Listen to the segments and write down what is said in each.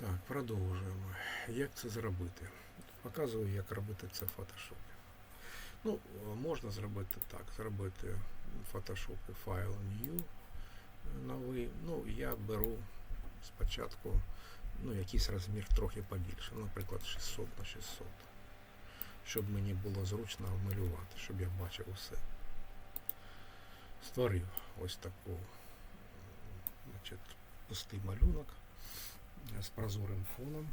Так, продовжуємо. Як це зробити? Показую, як робити це в фотошопі. Ну, можна зробити так, зробити в фотошопі файл new новий. Ну, я беру спочатку ну, якийсь розмір трохи побільше, наприклад, 600 на 600, щоб мені було зручно малювати, щоб я бачив усе. Створив ось таку значить, пустий малюнок з прозорим фоном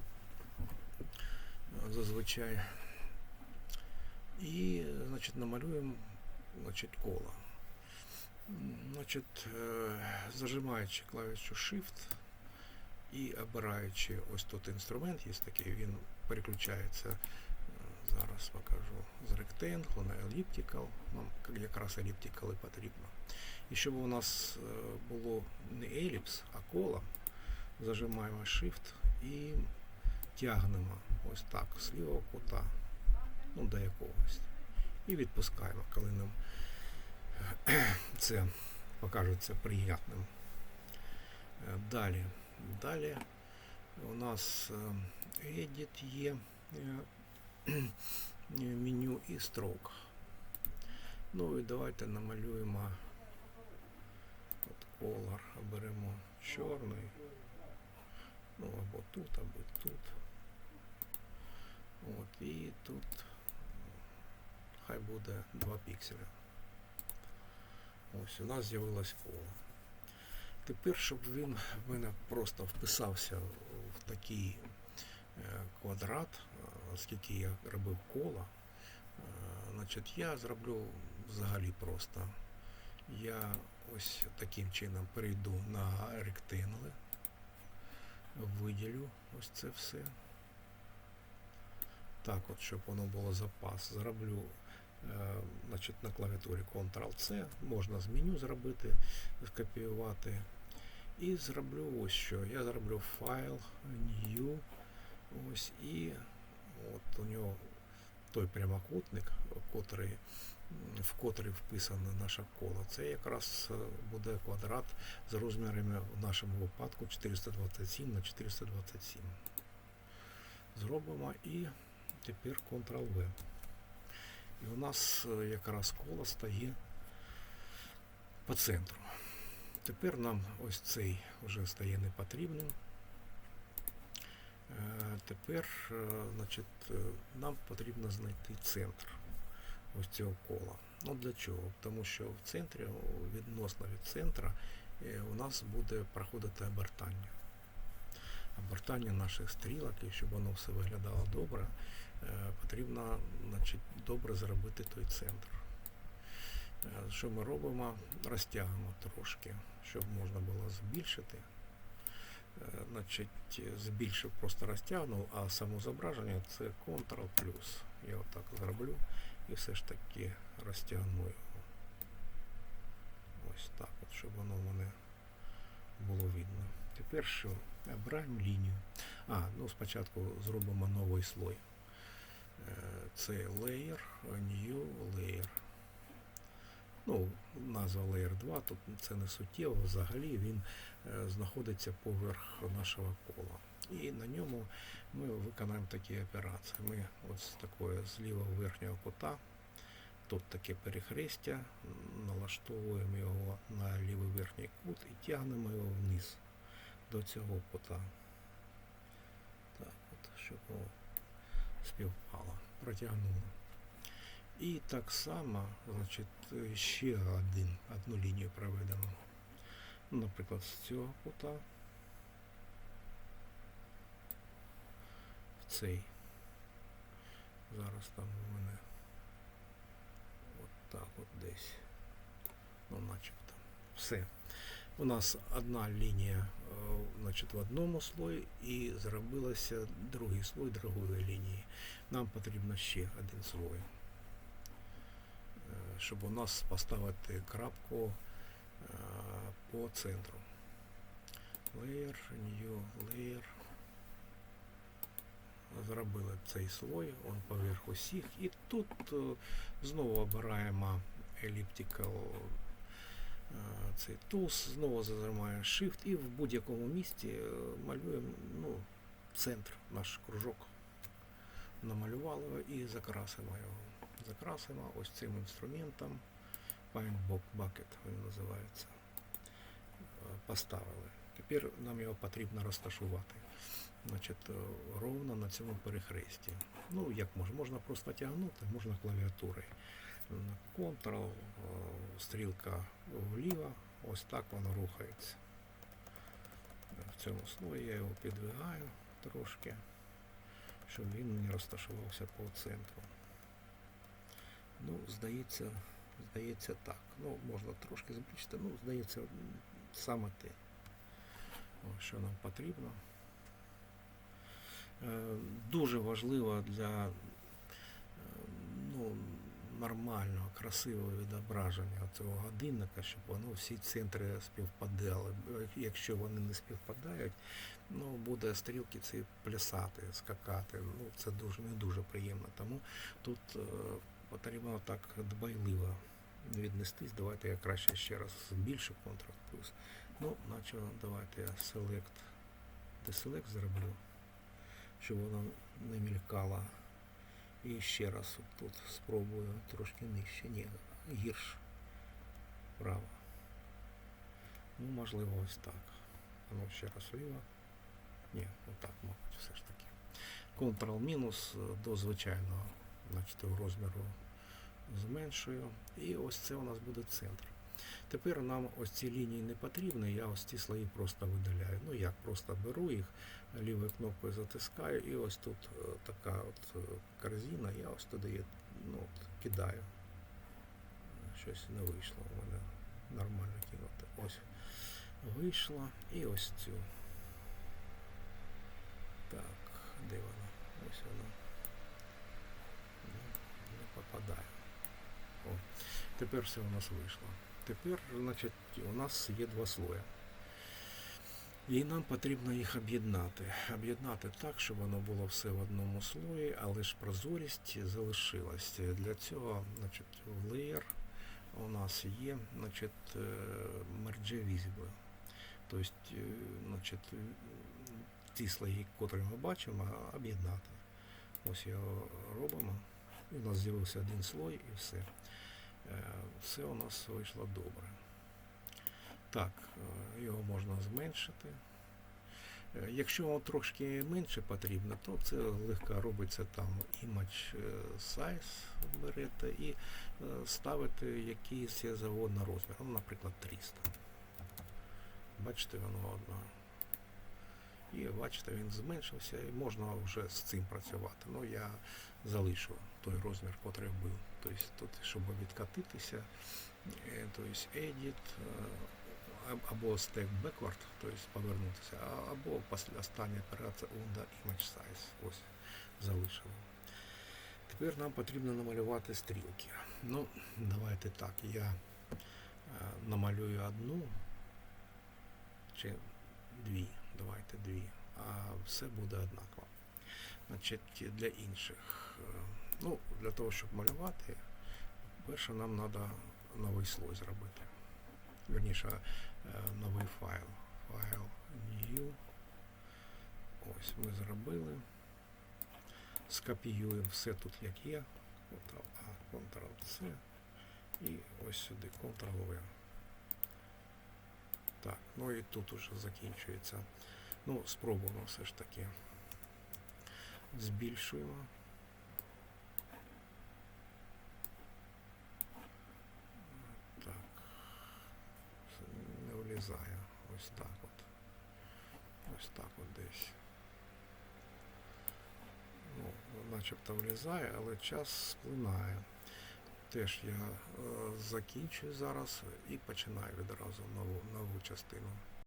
е, зазвичай. І значить, намалюємо значить, коло. Значить, е, зажимаючи клавішу Shift і обираючи ось тут інструмент, є такий, він переключається, е, зараз покажу, з Rectangle на Elliptical. Нам якраз Elliptical і потрібно. І щоб у нас було не еліпс, а коло, зажимаємо Shift і тягнемо ось так з лівого кута, ну до якогось. І відпускаємо, коли нам це покажеться приємним. Е, Далі. Далі у нас е, Edit є е, меню і Stroke. Ну і давайте намалюємо от Color, оберемо чорний. Ну, або тут, або тут. От, і тут хай буде 2 пікселя. Ось у нас з'явилось коло. Тепер, щоб він в мене просто вписався в такий е, квадрат, е, оскільки я робив коло, е, значить я зроблю взагалі просто. Я ось таким чином перейду на ректингли, виділю ось це все. Так от, щоб воно було запас. Зроблю е, значить, на клавіатурі Ctrl-C, можна з меню зробити, скопіювати. І зроблю ось що. Я зроблю файл, new, ось і от у нього той прямокутник, котрий, в котрий вписане наше коло. Це якраз е, буде квадрат з розмірами в нашому випадку 427 на 427. Зробимо і тепер Ctrl-V. І у нас е, якраз коло стає по центру. Тепер нам ось цей вже стає непотрібним. Е, Тепер значить, нам потрібно знайти центр ось цього кола. Ну для чого? Тому що в центрі, відносно від центра, е, у нас буде проходити обертання. Обертання наших стрілок, і щоб воно все виглядало добре, е, потрібно значить, добре зробити той центр. Е, Що ми робимо? Розтягуємо трошки, щоб можна було збільшити. Значить, збільшив, просто розтягнув, а само зображення це Ctrl плюс. Я отак зроблю і все ж таки розтягну його. Ось так, от, щоб воно в мене було видно. Тепер що? Обираємо лінію. А, ну спочатку зробимо новий слой. Е, Це Layer, New Layer. Ну, назва Layer 2, тут це не суттєво, взагалі він е, знаходиться поверх нашого кола. І на ньому ми виконаємо такі операції. Ми от з з лівого верхнього кута, тут таке перехрестя, налаштовуємо його на лівий верхній кут і тягнемо його вниз до цього кута. Так, от, щоб воно співпало, протягнуло. І так само, значить, ще один, одну лінію проведемо. Наприклад, з цього кута цей. Зараз там у мене от так от десь. Ну, начебто. Все. У нас одна лінія е, значить, в одному слої і зробилося другий слой другої лінії. Нам потрібно ще один слой е, щоб у нас поставити крапку е, по центру. Layer, new layer. Зробили цей слой, он поверх усіх. І тут е, знову обираємо elliptical е, цей tools, знову зажимаємо Shift і в будь-якому місці е, малюємо ну, центр, наш кружок. Намалювали його і закрасимо його. Закрасимо ось цим інструментом. Bo- Bucket він називається. Поставили. Тепер нам його потрібно розташувати. Значить, е, ровно на цьому перехресті. Ну, як можна? Можна просто тягнути, можна клавіатурою. Ctrl, е, стрілка вліво, ось так воно рухається. В цьому слої я його підвигаю трошки, щоб він не розташувався по центру. Ну, здається, здається так. Ну, можна трошки збільшити, ну, здається, саме те, що нам потрібно. Е, Дуже важливо для е, ну, нормального, красивого відображення цього годинника, щоб воно всі центри співпадали. Е, Якщо вони не співпадають, ну буде стрілки ці плясати, скакати. Ну це дуже не дуже приємно. Тому тут потрібно так дбайливо віднестись. Давайте я краще ще раз збільшу контраст плюс. Ну, наче давайте я select, deselect зроблю, щоб воно не мількало. І ще раз тут спробую трошки нижче. Ні, гірше. Право. Ну, можливо, ось так. Ну ще раз ліво. Ні, отак, мабуть, все ж таки. Ctrl-мінус до звичайного значить, розміру зменшую. І ось це у нас буде центр. Тепер нам ось ці лінії не потрібні, я ось ці слої просто видаляю. Ну як, просто беру їх, лівою кнопкою затискаю, і ось тут е, така от е, корзина, я ось туди ну, от, кидаю. Щось не вийшло у мене нормально кинути. Ось вийшло. І ось цю. Так, де вона? Ось вона. Ну, Не попадає. О, тепер все у нас вийшло. Тепер, значить, у нас є два слої. І нам потрібно їх об'єднати. Об'єднати так, щоб воно було все в одному слої, але ж прозорість залишилась. Для цього, значить, в layer у нас є, значить, е. Тобто, е, значить, ті слої, які ми бачимо, об'єднати. Ось його робимо. І у нас з'явився один слой і все. Е, Все у нас вийшло добре. Так, е, його можна зменшити. Е, Якщо вам трошки менше потрібно, то це легко робиться там image size берете і ставите якийсь завгодно розмір. Ну, наприклад, 300. Бачите, воно одно. Бачите, він зменшився і можна вже з цим працювати. Ну, я залишу той розмір, котрий був. Тобто тут, щоб відкатитися, е, тобто edit, е, або step backward, тобто повернутися, або остання операція under image size. Ось залишили. Тепер нам потрібно намалювати стрілки. Ну, давайте так, я е, намалюю одну чи дві. Давайте дві. А все буде однаково. Значить, для інших. е, Ну, для того, щоб малювати, перше нам треба новий слой зробити. Верніше, е, новий файл. Файл new. Ось ми зробили. Скопіюємо все тут як є. Ctrl-A, Ctrl-C. І ось сюди Ctrl-V. Так, ну і тут уже закінчується. Ну, спробуємо все ж таки. Збільшуємо. Так. Не влізає. Ось так от. Ось так от десь. Ну, начебто влізає, але час сплинає. Теж я е, закінчую зараз і починаю відразу нову, нову частину.